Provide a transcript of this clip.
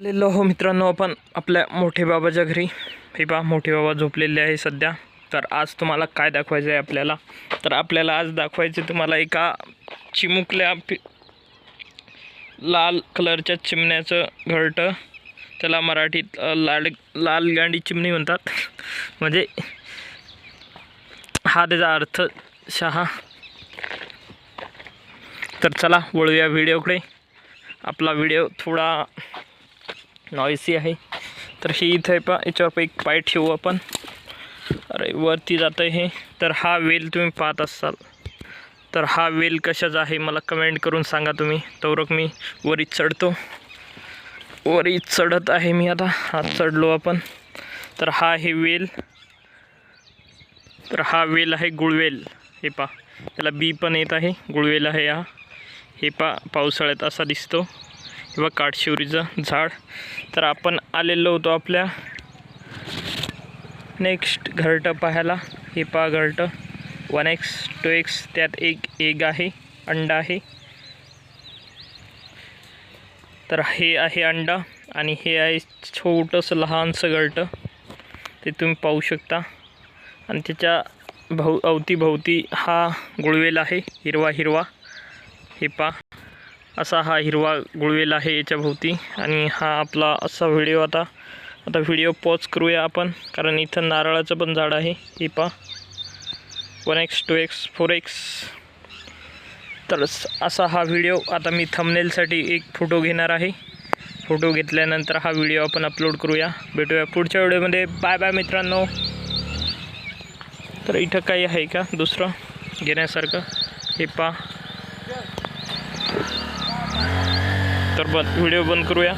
आलेलो हो मित्रांनो आपण आपल्या मोठे बाबाच्या घरी. हे पहा मोठे बाबा झोपलेले आहे सध्या. तर आज तुम्हाला काय दाखवायचं आहे आपल्याला? तर आपल्याला आज दाखवायचे तुम्हाला एका चिमुकल्या पि लाल कलरच्या चिमण्याचं घरटं. त्याला मराठीत लाल लाल गांडी चिमणी म्हणतात. म्हणजे हा त्याचा अर्थ शहा. तर चला वळूया व्हिडिओकडे आपला व्हिडिओ थोडा नॉईसी आहे. तर ही इथं आहे पा याच्यावर एक पाय ठेवू आपण. अरे वरती जातं आहे हे. तर हा वेल तुम्ही पाहत असाल. तर हा वेल कशाचा आहे मला कमेंट करून सांगा तुम्ही. तवरक मी वरी चढतो. वरी चढत आहे मी आता. हा चढलो आपण. तर हा आहे वेल. तर हा वेल आहे गुळवेल. हे पा त्याला बी पण येत आहे. गुळवेल आहे हा. हे पा पावसाळ्यात असा दिसतो. किंवा काठशिवरीचं झाड. तर आपण आलेलो होतो आपल्या नेक्स्ट घरटं पाहायला. हे पहा घरटं. वन एक्स टू एक्स त्यात एक एग आहे अंडा आहे. तर हे आहे अंडा आणि हे आहे छोटंसं लहानसं घरटं. ते तुम्ही पाहू शकता. आणि त्याच्या भव अवतीभोवती हा गुळवेल आहे हिरवा हिरवा हे पा असा हा हिरवा गुळवेल आहे याच्याभोवती. आणि हा आपला असा व्हिडिओ आता. आता व्हिडिओ पॉज करूया आपण कारण इथं नारळाचं पण झाड आहे. हे पा one X two X four X तर असा हा व्हिडिओ आता मी थंबनेलसाठी एक फोटो घेणार आहे. फोटो घेतल्यानंतर हा व्हिडिओ आपण अपलोड करूया. भेटूया पुढच्या व्हिडिओमध्ये बाय बाय मित्रांनो. तर इथं काही आहे का दुसरं? घेण्यासारखं. हे पा तर बंद व्हिडिओ बंद करूया.